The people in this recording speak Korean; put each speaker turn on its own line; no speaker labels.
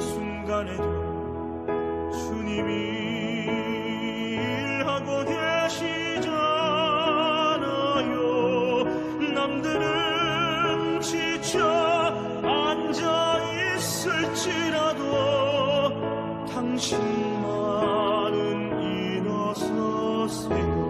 순간에도 주님이 일하고 계시잖아요. 남들은 지쳐 앉아 있을지라도 당신만은 일어서세요.